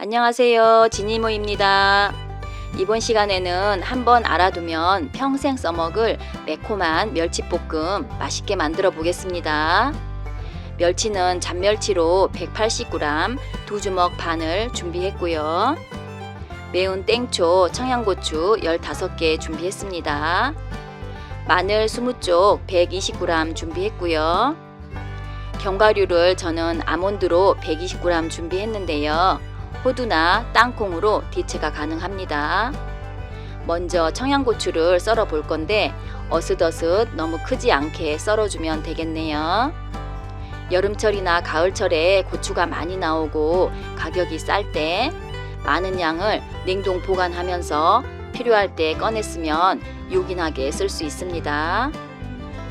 안녕하세요. 지니모입니다. 이번 시간에는 한번 알아두면 평생 써먹을 매콤한 멸치볶음 맛있게 만들어 보겠습니다. 멸치는 잔멸치로 180g, 두 주먹 반을 준비했고요. 매운 땡초, 청양고추 15개 준비했습니다. 마늘 20쪽 120g 준비했고요. 견과류를 저는 아몬드로 120g 준비했는데요. 호두나 땅콩으로 대체가 가능합니다. 먼저 청양고추를 썰어 볼 건데 어슷어슷 너무 크지 않게 썰어주면 되겠네요. 여름철이나 가을철에 고추가 많이 나오고 가격이 쌀 때 많은 양을 냉동 보관하면서 필요할 때 꺼냈으면 요긴하게 쓸 수 있습니다.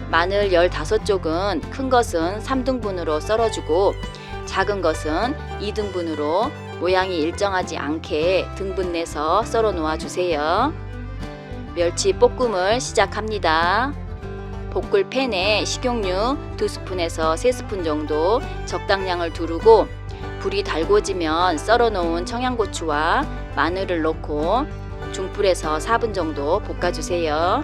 마늘 15쪽은 큰 것은 3등분으로 썰어주고 작은 것은 2등분으로 모양이 일정하지 않게 등분 내서 썰어 놓아 주세요. 멸치 볶음을 시작합니다. 볶을 팬에 식용유 2스푼에서 3스푼 정도 적당량을 두르고 불이 달궈지면 썰어 놓은 청양고추와 마늘을 넣고 중불에서 4분 정도 볶아주세요.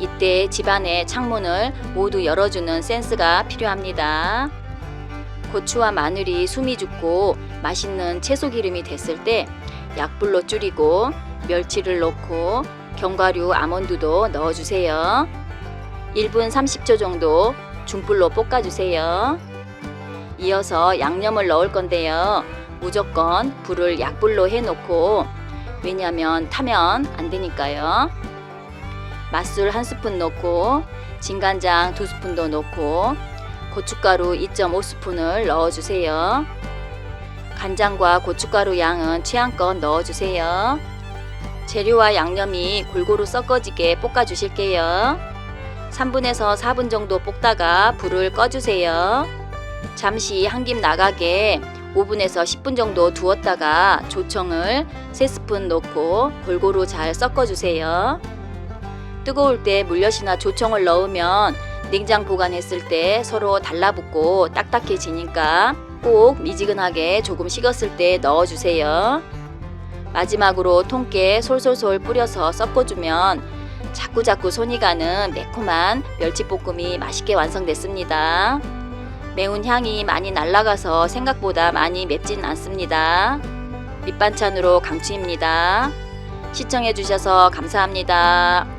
이때 집안의 창문을 모두 열어주는 센스가 필요합니다. 고추와 마늘이 숨이 죽고 맛있는 채소 기름이 됐을 때 약불로 줄이고 멸치를 넣고 견과류 아몬드도 넣어주세요. 1분 30초 정도 중불로 볶아주세요. 이어서 양념을 넣을 건데요. 무조건 불을 약불로 해놓고 왜냐면 타면 안 되니까요. 맛술 한 스푼 넣고 진간장 두 스푼도 넣고 고춧가루 2.5스푼을 넣어주세요. 간장과 고춧가루 양은 취향껏 넣어주세요. 재료와 양념이 골고루 섞어지게 볶아주실게요. 3분에서 4분 정도 볶다가 불을 꺼주세요. 잠시 한 김 나가게 5분에서 10분 정도 두었다가 조청을 3스푼 넣고 골고루 잘 섞어주세요. 뜨거울 때 물엿이나 조청을 넣으면 냉장 보관했을 때 서로 달라붙고 딱딱해지니까 꼭 미지근하게 조금 식었을 때 넣어주세요. 마지막으로 통깨 솔솔솔 뿌려서 섞어주면 자꾸자꾸 손이 가는 매콤한 멸치볶음이 맛있게 완성됐습니다. 매운 향이 많이 날아가서 생각보다 많이 맵진 않습니다. 밑반찬으로 강추입니다. 시청해주셔서 감사합니다.